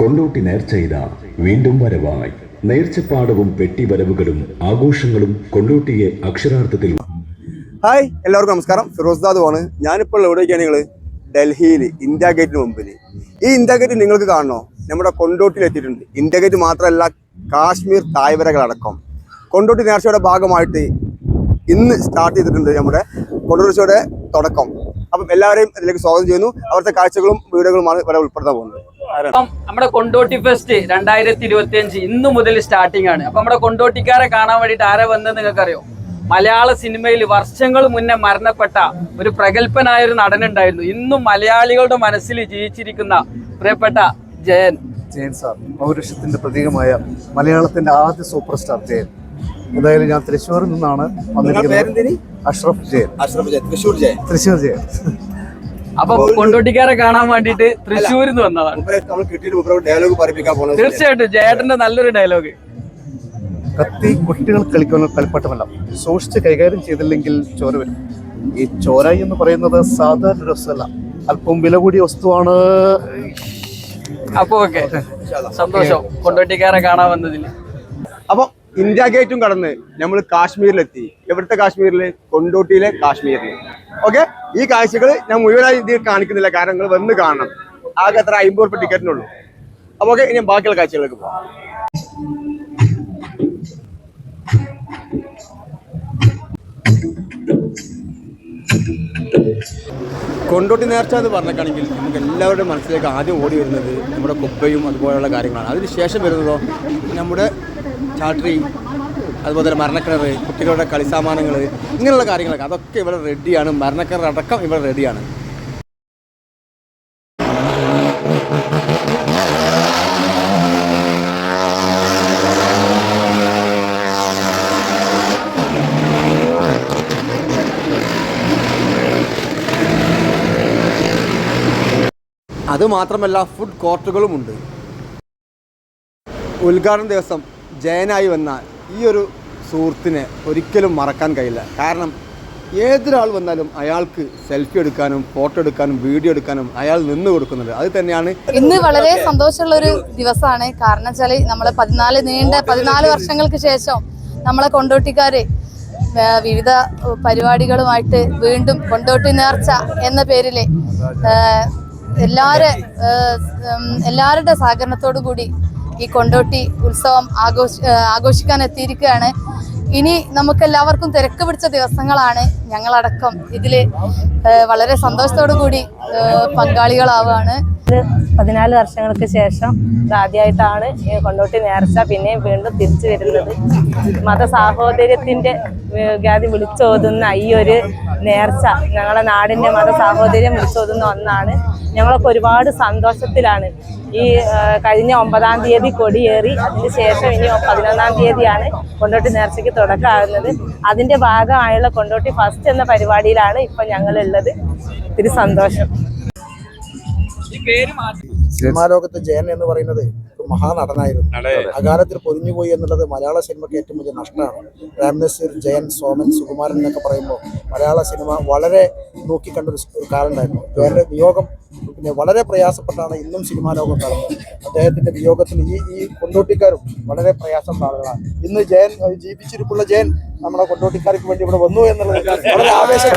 കൊണ്ടോട്ടി നേർച്ചെയ്ത വീണ്ടും വരവായി. നേർച്ചപ്പാടവും പെട്ടിവരവുകളും ആഘോഷങ്ങളും കൊണ്ടോട്ടിയെ അക്ഷരാർത്ഥത്തിൽ ഹായ് എല്ലാവർക്കും നമസ്കാരം. ഫിറോസ് ദാദു ആണ്. ഞാനിപ്പോൾ എവിടേക്കാണ് നിങ്ങൾ ഡൽഹിയിൽ ഇന്ത്യ ഗേറ്റിന് മുമ്പിൽ ഈ ഇന്ത്യ ഗേറ്റ് നിങ്ങൾക്ക് കാണണോ? നമ്മുടെ കൊണ്ടോട്ടിയിൽ എത്തിയിട്ടുണ്ട്. ഇന്ത്യ ഗേറ്റ് മാത്രമല്ല കാശ്മീർ തായ്വരകളടക്കം കൊണ്ടോട്ടി നേർച്ചയുടെ ഭാഗമായിട്ട് ഇന്ന് സ്റ്റാർട്ട് ചെയ്തിട്ടുണ്ട് നമ്മുടെ കൊണ്ടോട്ടിയുടെ തുടക്കം. അപ്പം എല്ലാവരെയും ഇതിലേക്ക് സ്വാഗതം ചെയ്യുന്നു. അവിടുത്തെ കാഴ്ചകളും വീടുകളുമാണ് ഇവിടെ ഉൾപ്പെടുത്താൻ പോകുന്നത്. നമ്മുടെ കൊണ്ടോട്ടി ഫെസ്റ്റ് രണ്ടായിരത്തി ഇരുപത്തി അഞ്ച് ഇന്ന് മുതൽ സ്റ്റാർട്ടിംഗ് ആണ്. അപ്പൊ നമ്മുടെ കൊണ്ടോട്ടിക്കാരെ കാണാൻ വേണ്ടിട്ട് ആരെ വന്നത് നിങ്ങൾക്കറിയോ? മലയാള സിനിമയിൽ വർഷങ്ങൾ മുന്നേ മരണപ്പെട്ട ഒരു പ്രഗത്ഭനായ ഒരു നടനുണ്ടായിരുന്നു. ഇന്നും മലയാളികളുടെ മനസ്സിൽ ജീവിച്ചിരിക്കുന്ന പ്രിയപ്പെട്ട ജയൻ. ജയൻ സാർ പൗരുഷത്തിന്റെ പ്രതീകമായ മലയാളത്തിന്റെ ആദ്യ സൂപ്പർ സ്റ്റാർ ജയൻ. എന്തായാലും ഞാൻ തൃശ്ശൂരിൽ നിന്നാണ് വന്നിരിക്കുന്നത്. അഷ്റഫ് ജയൻ. തൃശ്ശൂർ ജയൻ. തൃശ്ശൂർ ജയൻ. അപ്പൊ കൊണ്ടോട്ടിക്കാരെ കാണാൻ വേണ്ടിട്ട് തൃശ്ശൂരിൽ നിന്ന് വന്നതാണ്. തീർച്ചയായിട്ടും ജയേട്ടന്റെ നല്ലൊരു ഡയലോഗ് കത്തി കുട്ടികൾ കളിക്കുന്ന കളിപ്പാട്ടമല്ല സൂക്ഷിച്ച് കൈകാര്യം ചെയ്തില്ലെങ്കിൽ ചോര വരും. ഈ ചോര എന്ന് പറയുന്നത് സാധാരണ ഒരു വസ്തുവല്ല. അല്പം വില കൂടിയ വസ്തുവാണ്. അപ്പൊ ഓക്കെ. സന്തോഷം. കൊണ്ടോട്ടിക്കാരെ കാണാൻ വന്നതിൽ. അപ്പൊ ഇന്ത്യ ഗേറ്റും കടന്ന് നമ്മൾ കാശ്മീരിലെത്തി. എവിടുത്തെ കാശ്മീരിൽ കൊണ്ടോട്ടിയിലെ കാശ്മീരിൽ ഓക്കെ ഈ കാഴ്ചകൾ ഞാൻ മുഴുവനായി ഇന്ത്യയിൽ കാണിക്കുന്നില്ല. കാരണം നിങ്ങൾ വന്ന് കാണണം. ആകെ എത്ര അമ്പത് റുപ്യ ടിക്കറ്റിനുള്ളൂ അപ്പൊ ഓക്കെ ഇനി ബാക്കിയുള്ള കാഴ്ചകളിലേക്ക് പോകാം കൊണ്ടോട്ടി നേർച്ച എന്ന് പറഞ്ഞേക്കാണെങ്കിൽ നമുക്ക് എല്ലാവരുടെയും മനസ്സിലേക്ക് ആദ്യം ഓടി വരുന്നത് നമ്മുടെ കുപ്പയും അതുപോലെയുള്ള കാര്യങ്ങളാണ്. അതിനുശേഷം വരുന്നതോ നമ്മുടെ ചാട്രി അതുപോലെ മരണക്കിണർ കുട്ടികളുടെ കളിസാമാനങ്ങൾ ഇങ്ങനെയുള്ള കാര്യങ്ങളൊക്കെ. അതൊക്കെ ഇവിടെ റെഡിയാണ് മരണക്കിണർ അടക്കം ഇവിടെ റെഡിയാണ് അത് മാത്രമല്ല ഫുഡ് കോർട്ടുകളും ഉണ്ട് ഉദ്ഘാടന ദിവസം ജയനായി വന്ന ഈ ഒരു സുഹൃത്തിനെ ഒരിക്കലും മറക്കാൻ കഴിയില്ല. കാരണം ഏതൊരാൾ വന്നാലും അയാൾക്ക് സെൽഫി എടുക്കാനും ഫോട്ടോ എടുക്കാനും വീഡിയോ എടുക്കാനും അയാൾ നിന്ന് കൊടുക്കുന്നുണ്ട് അത് തന്നെയാണ് ഇന്ന് വളരെ സന്തോഷമുള്ള ഒരു ദിവസമാണ്. കാരണം വെച്ചാൽ നമ്മളെ പതിനാല് നീണ്ട പതിനാല് വർഷങ്ങൾക്ക് ശേഷം നമ്മളെ കൊണ്ടോട്ടിക്കാരെ വിവിധ പരിപാടികളുമായിട്ട് വീണ്ടും കൊണ്ടോട്ടി നേർച്ച എന്ന പേരിൽ എല്ലാവരെ എല്ലാവരുടെ സഹകരണത്തോടു കൂടി ഈ കൊണ്ടോട്ടി ഉത്സവം ആഘോഷ ആഘോഷിക്കാൻ എത്തിയിരിക്കുകയാണ് ഇനി നമുക്ക് എല്ലാവർക്കും തിരക്ക് പിടിച്ച ദിവസങ്ങളാണ് ഞങ്ങളടക്കം. ഇതിൽ വളരെ സന്തോഷത്തോടു കൂടി പങ്കാളികളാവുകയാണ് ഇത് പതിനാല് വർഷങ്ങൾക്ക് ശേഷം ഇതാദ്യമായിട്ടാണ് കൊണ്ടോട്ടി നേർച്ച പിന്നെയും വീണ്ടും തിരിച്ചു വരുന്നത്. മത സാഹോദര്യത്തിന്റെ വിളിച്ചോതുന്ന ഈ ഒരു നേർച്ച ഞങ്ങളെ നാടിന്റെ മത സാഹോദര്യം വിളിച്ചോതുന്ന ഒന്നാണ്. ഞങ്ങളൊക്കെ ഒരുപാട് സന്തോഷത്തിലാണ്. ഈ കഴിഞ്ഞ ഒമ്പതാം തീയതി കൊടിയേറി അതിന് ശേഷം ഇനി പതിനൊന്നാം തീയതിയാണ് കൊണ്ടോട്ടി നേർച്ചയ്ക്ക് തുടക്കമാകുന്നത്. അതിന്റെ ഭാഗമായുള്ള കൊണ്ടോട്ടി ഫസ്റ്റ് എന്ന പരിപാടിയിലാണ് ഇപ്പൊ ഞങ്ങളുള്ളത്. ഒത്തിരി സന്തോഷം. സിനിമാ ലോകത്ത് ജയൻ എന്ന് പറയുന്നത് ഒരു മഹാനടനായിരുന്നു. അകാലത്തിൽ പൊതിഞ്ഞുപോയി എന്നുള്ളത് മലയാള സിനിമയ്ക്ക് ഏറ്റവും വലിയ നഷ്ടമാണ്. രാംനസീർ ജയൻ സോമൻ സുകുമാരൻ എന്നൊക്കെ പറയുമ്പോൾ മലയാള സിനിമ വളരെ നോക്കിക്കണ്ടൊരു സ് ഒരു കാലുണ്ടായിരുന്നു ജയന്റെ വിയോഗം പിന്നെ വളരെ പ്രയാസപ്പെട്ടാണ് ഇന്നും സിനിമാ ലോകം കാണുന്നത് അദ്ദേഹത്തിന്റെ വിയോഗത്തിൽ ഈ ഈ കൊണ്ടോട്ടിക്കാരും വളരെ പ്രയാസം ആളുകളാണ്. ഇന്ന് ജയൻ ജീവിച്ചിരിപ്പുള്ള ജയൻ നമ്മുടെ കൊണ്ടോട്ടിക്കാർക്ക് വേണ്ടി ഇവിടെ വന്നു എന്നുള്ളത് വളരെ ആവേശം